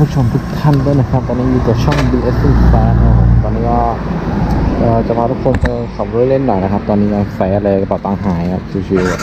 ผู้ชมทุกท่านด้วยนะครับ ตอนนี้อยู่กับช่อง BS แฟนนะครับตอนนี้ก็จะพาทุกคนไปขับรถเล่นหน่อยนะครับ ตอนนี้ใส่อะไรกระเป๋าตังค์หายครับชิวๆ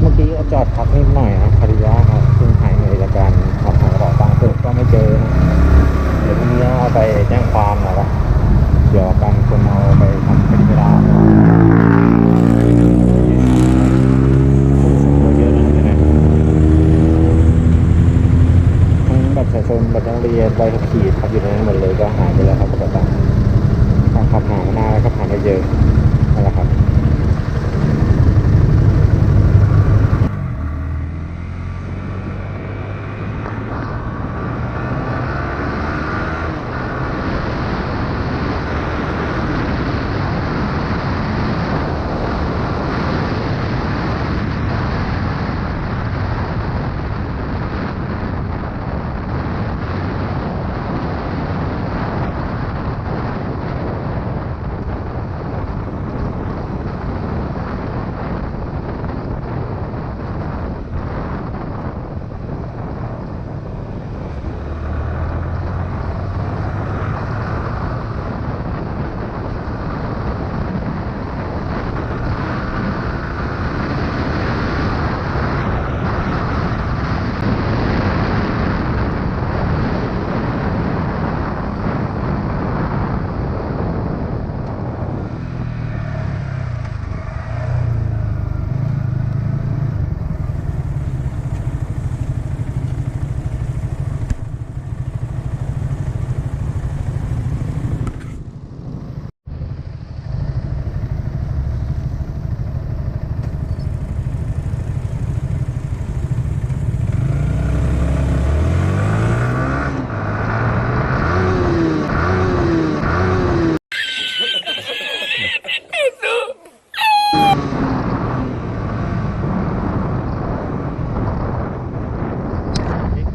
เมื่อกี้ก็จอดพักนิดหน่อยนะคาริยะครับเพิ่งหายเหนื่อยจากการขับหากระเป๋าตังค์เพิ่ก็ไม่เจอนะเดี๋ยวพรุ่งนี้เอาไปแจ้งความหน่อยละเดี๋ยวกันคนเอาไปทำคดีไม่ได้เยอะนะเนี่ยทั้งบัตรประ ชาชนบัตรนักเรียนใบขับขี่ครับอยู่ในนั้นหมดเลยก็หายไปแล้วครับกระเป๋าตังค์ขับหามานานแล้วก็หายไปเจอนั่นแหละครับ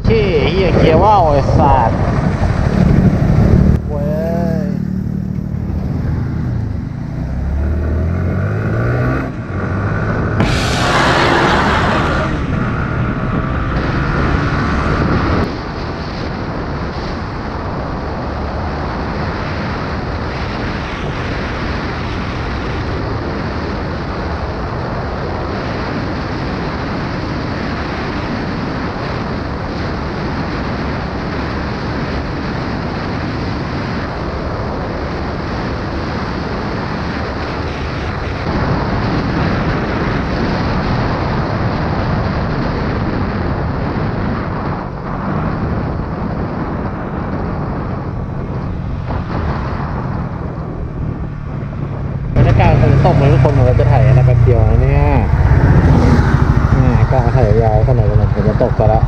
ขี้เฮีย เกียร์ว่าวไอ้สัตว์เว้ยบรรยากาศฝน ตกเลยทุกคนเราจะถ่ายอะไรแป๊บเดียวนะเนี่ยอ่ากล้องถ่ายยาวขนาดนั้นฝนจะตกก็แล้ว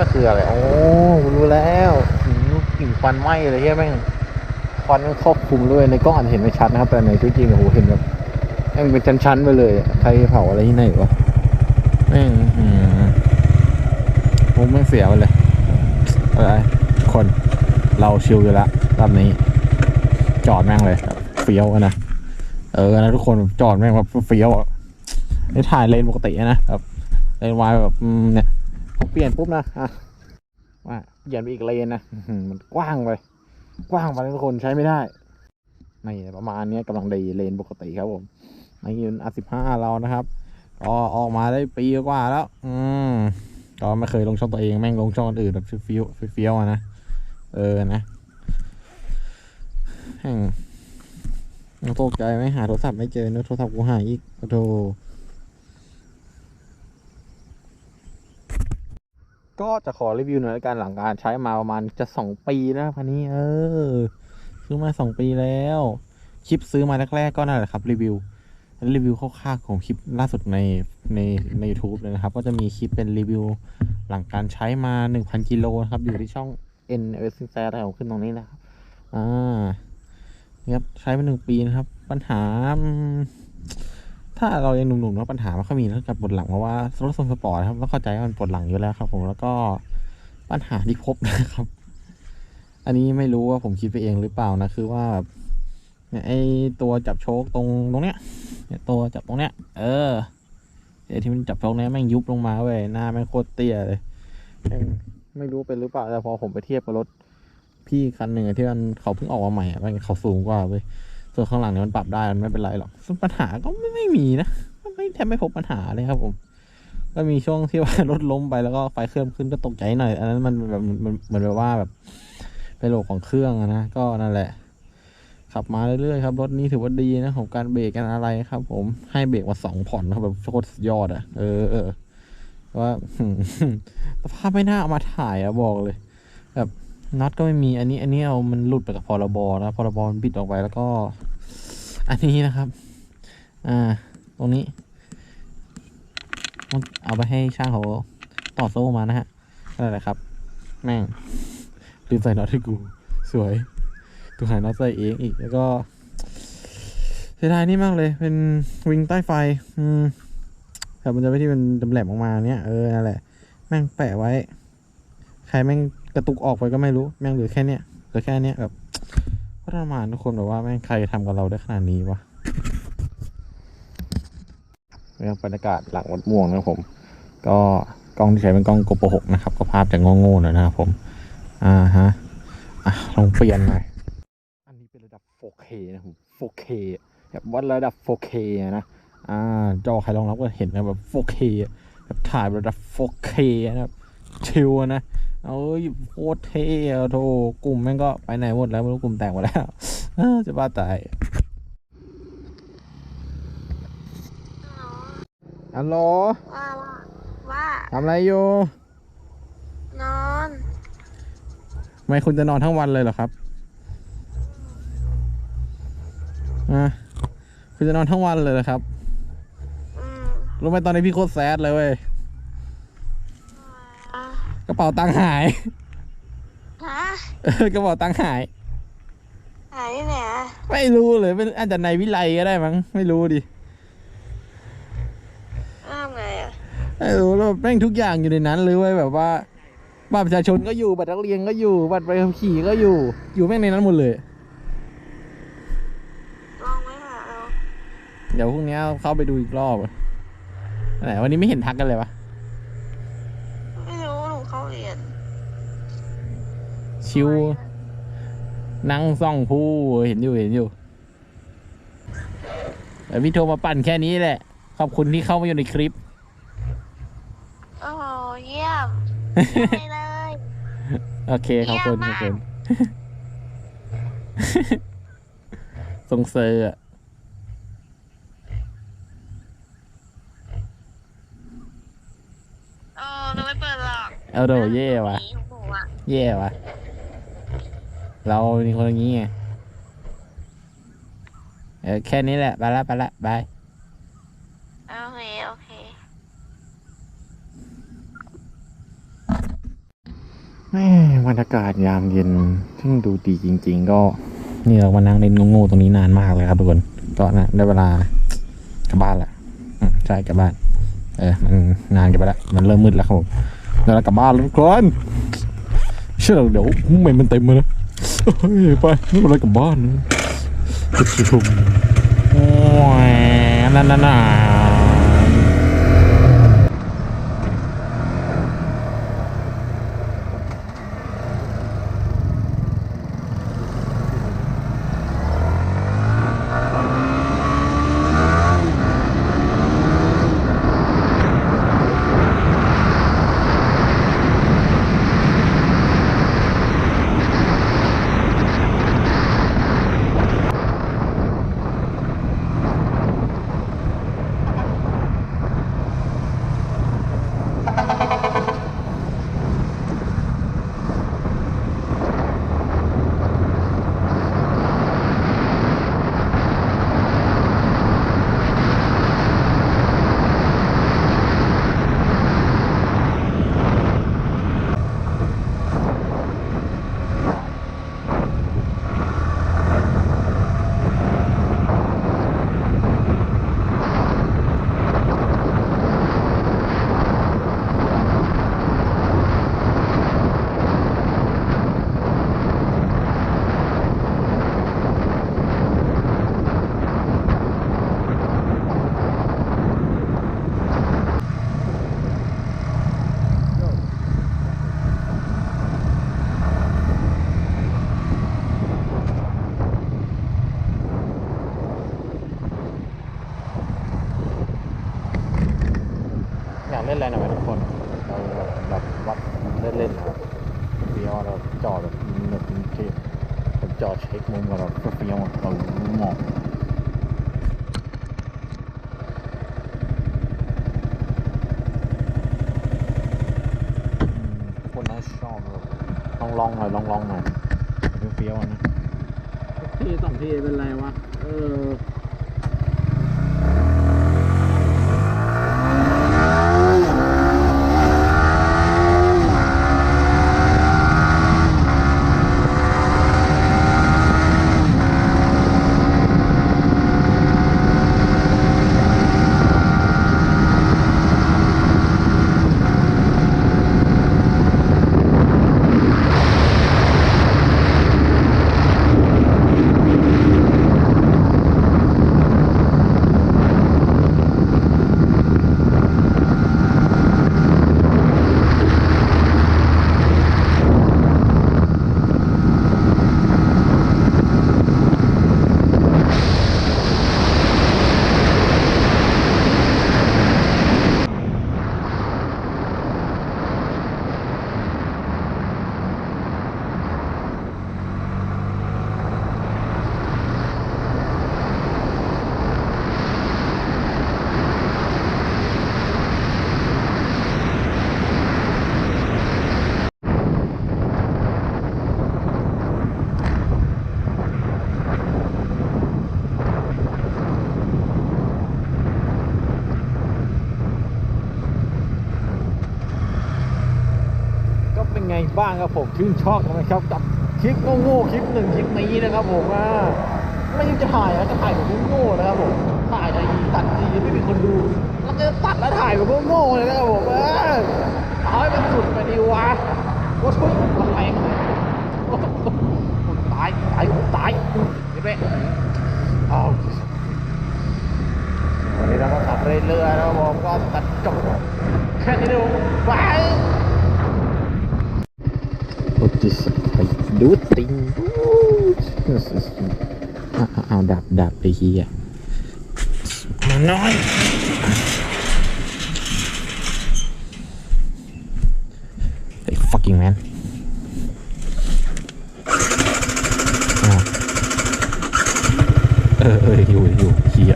มันคืออะไร โอ้รู้แล้วกลิ่นควันไหม้เลยเฮียแม่งควันมันครอบคลุมด้วยในกล้องอาจจะเห็นไม่ชัดนะครับ แต่ในชีวิตจริงโอ้โหเห็นแบบแม่งเป็นชั้นๆไปเลย ใครเผาอะไรที่ไหนวะแม่งอืมผมแม่งเสียไปเลยอะไรคนเราชิลอยู่ละรอบนี้ จอดแม่งเลยเฟี้ยวอะนนะเออนะทุกคนจอดแม่งแบบเฟี้ยวอะนี่ถ่ายเลนปกตินะแบบเลนวายแบบเนี่ย พอเปลี่ยนปุ๊บนะอะว่าเปลี่ยนไปอีกเลนนะมันกว้างไป กว้างไปทุกคนใช้ไม่ได้นี่ประมาณนี้กำลังดีเลนปกติครับผมนี่เป็นอาสิบห้าเรานะครับก็ออกมาได้ปีกว่าแล้ว อืมก็ไม่เคยลงช่องตัวเองแม่งลงช่องอื่นแบบเฟี้ยวเฟี้ยวๆอะนะเออนะแห่งยังตกใจไหมหาโทรศัพท์ไม่เจอเนอโทรศัพท์กูหายอีกโอ้โก็จะขอรีวิวหน่อยกันหลังการใช้มาประมาณจะสองปีแล้วพันนี้ เออ ซื้อมาสองปีแล้ว คลิปซื้อมาแรกๆก็นั่นแหละครับ รีวิว รีวิวคร่าวๆของคลิปล่าสุดในในใน u t u b e เลยนะครับ ก็จะมีคลิปเป็นรีวิวหลังการใช้มา 1,000กิโลนะครับ อยู่ที่ช่อง N e v e r s i n g อะไรของขึ้นตรงนี้นะครับ อ่านี่ครับใช้มาหนึ่งปีนะครับ ปัญหา ถ้าเรายังหนุ่มๆแล้วปัญหาม่ค่อยมีเรื่องการปวดหลังเพราะว่ารถทรงสปอร์ตนะครับต้องเข้าใจว่ามันปวดหลังอยู่แล้วครับ ผมแล้วก็ปัญหาที่พบนะครับ อันนี้ไม่รู้ว่าผมคิดไปเองหรือเปล่านะคือว่าแบบเนี่ยไอตัวจับโชคตรงตรงเนี้ยเนี่ยตัวจับตรงเนี้ย เออไอที่มันจับโชคเนี้ยแม่งยุบลงมาเว้ยหน้าแม่งโคตรเตี้ยเลยแม่งไม่รู้เป็นหรือเปล่าแต่พอผมไปเทียบกับรถพี่คันหนึ่งที่มันเขาเพิ่งออกมาใหม่อะมันเขาสูงกว่าเว้ย ส่วนข้างหลังเนี่ยมันปรับได้มันไม่เป็นไรหรอกปัญหาก็ไม่ไม่มีนะไม่แทบไม่พบปัญหาเลยครับผมก็มีช่วงที่ว่ารถล้มไปแล้วก็ไฟเครื่องขึ้นก็ตกใจหน่อย อันนั้นมันแบบมันเหมือนแบบว่าแบบเป็นโหลของเครื่องนะก็นั่นแหละ ขับมาเรื่อยๆครับรถนี้ถือว่าดีนะของการเบรกกันอะไรครับ ผมให้เบรกมาสองผ่อนนะครับแบบโคตรยอดอะเออเออว่าสภาพไม่น่าเอามาถ่ายอะบอกเลย แบบ น็อตก็ไม่มีอันนี้ อันนี้เอามันหลุดไปกับพรบนะพรบมันบิดออกไปแล้วก็ อันนี้นะครับ อ่า ตรงนี้เอาไปให้ช่างเขาต่อโซ่มานะฮะนั่นแหละครับ แม่งลืมใส่น็อตให้กู สวยตัวหายน็อตใส่เองอีก แล้วก็เสียดายนี่มากเลย เป็นวิงใต้ไฟ อืมแบบมันจะไม่ที่มันดำแหลมออกมาเนี้ยเออนั่นแหละ แม่งแปะไว้ ใครแม่ง กระตุกออกไปก็ไม่รู้แม่งเหลือแค่เนี้ยเหลือแค่เนี้ยแบบทรมานทุกคนแบบว่าแม่งใครทำกับเราได้ขนาดนี้วะเรื่องบรรยากาศหลังวัดม่วงนะผม ก็กล้องที่ใช้เป็นกล้องโกโปรหกนะครับ ก็ภาพจะโง่ๆหน่อยนะครับผม อ่าฮะอะลองเปลี่ยนหน่อยอันนี้เป็นระดับ 4K นะผม 4K แบบวัดระดับ 4K นะอ่าจอใครลองรับก็เห็นนะแบบ 4K แบบถ่ายระดับ 4K นะครับชิวนะ เอ้ยโคตรเท่อะโธ่กลุ่มแม่งก็ไปไหนหมดแล้วไม่รู้กลุ่มแตกหมดแล้วเอ้อจะบ้าตายฮัลโหลว่าว่าว่าทำอะไรอยู่ นอนทำไมคุณจะนอนทั้งวันเลยเหรอครับอะคุณจะนอนทั้งวันเลยเหรอครับอืมรู้ไหมตอนนี้พี่โคตรแซดเลยเว้ยอะก ระเป๋าตังค์หายฮะเออกระเป๋าตังค์หาย หายที่ไหนอะไม่รู้เลยเป็นอาจจะในวิไลก็ได้มั้งไม่รู้ดิอ้าวไงอะไม่รู้แล้วแม่งทุกอย่างอยู่ในนั้นเลยเว้ยแบบว่าบัตรประชาชนก็อยู่บัตรนักเรียนก็อยู่บัตรใบขับขี่ก็อยู่ อยู่แม่งในนั้นหมดเลย ลองไว้หาเอา เดี๋ยวพรุ่งนี้เข้าไปดูอีกรอบอะไหนวันนี้ไม่เห็นทักกันเลยวะ เอ ชิวนั่งซ่องผู้เห็นอยู่เห็นอยู่แต่พี่โทรมาปั่นแค่นี้แหละ ขอบคุณที่เข้ามาอยู่ในคลิป โอ้โหเยี่ยมเยี่ยมไปเลย โอเคขอบคุณขอบคุณทรงเซอร์อะโอ้หนูไม่เปิดหรอก เอาโดเย่วะหนีของหนูอะแย่วะ เราเป็นคนอย่างนี้ไงเออแค่นี้แหละไปละไปละบายโอเค โอเค แม่บรรยากาศยามเย็นซึ่งดูดีจริง ๆ ก็ นี่เรามานั่งเล่นโง่ๆตรงนี้นานมากเลยครับทุกคนก็นะได้เวลากลับบ้านละอืมใช่กลับบ้าน เออมันนานกันไปแล้วมันเริ่มมืดแล้วครับผมเดี๋ยวเรากลับบ้านแล้วทุกคนเชื่อเดี๋ยวเมนมันเต็มเลยนะ เฮ้ยไปไม่เป็นไรกลับบ้านนะชมโอ้ยนั่นนั่นน่ะ อยากเล่นอะไรหน่อยไหมทุกคน เราแบบแบบวัดเล่นๆนะครับเฟี้ยวเราจอดแบบแบบเท่ผมจอดเช็คมุมกับเราเฟี้ยวอะเราหมองอืมคน ต้อบเลองลองหน่อยลองลองหน่อยเฟี้ยวๆอะนะทีสองทีเป็นไรวะ เออ บ้างครับผมชื่นชอบนไหมครับกับคลิปโง่ๆคลิปหนึ่งคลิปนี้นะครับผมว่าไม่รู้จะถ่ายแล้วจะถ่ายแบบโง่ๆนะครับผมถ่ายอะไรตัดทีไม่มีคนดูแล้วก็ตัดแล้วถ่ายแบบโง่ๆเลยนะครับผมเออเอาให้มันสุดไปดีวะโอ้ยมันแรงเลยโอ้โหตายตายตายเห็นไหมเอาวันนี้เราก็ขับเรื่อยๆแล้วผมก็ตัดจบแค่นี้เดียวบาย What is I do thing เอาเอาเอาดับดับไปเฮียมาน้อย ไอ้ fucking man อ้าวเออเอออยู่อยู่เฮีย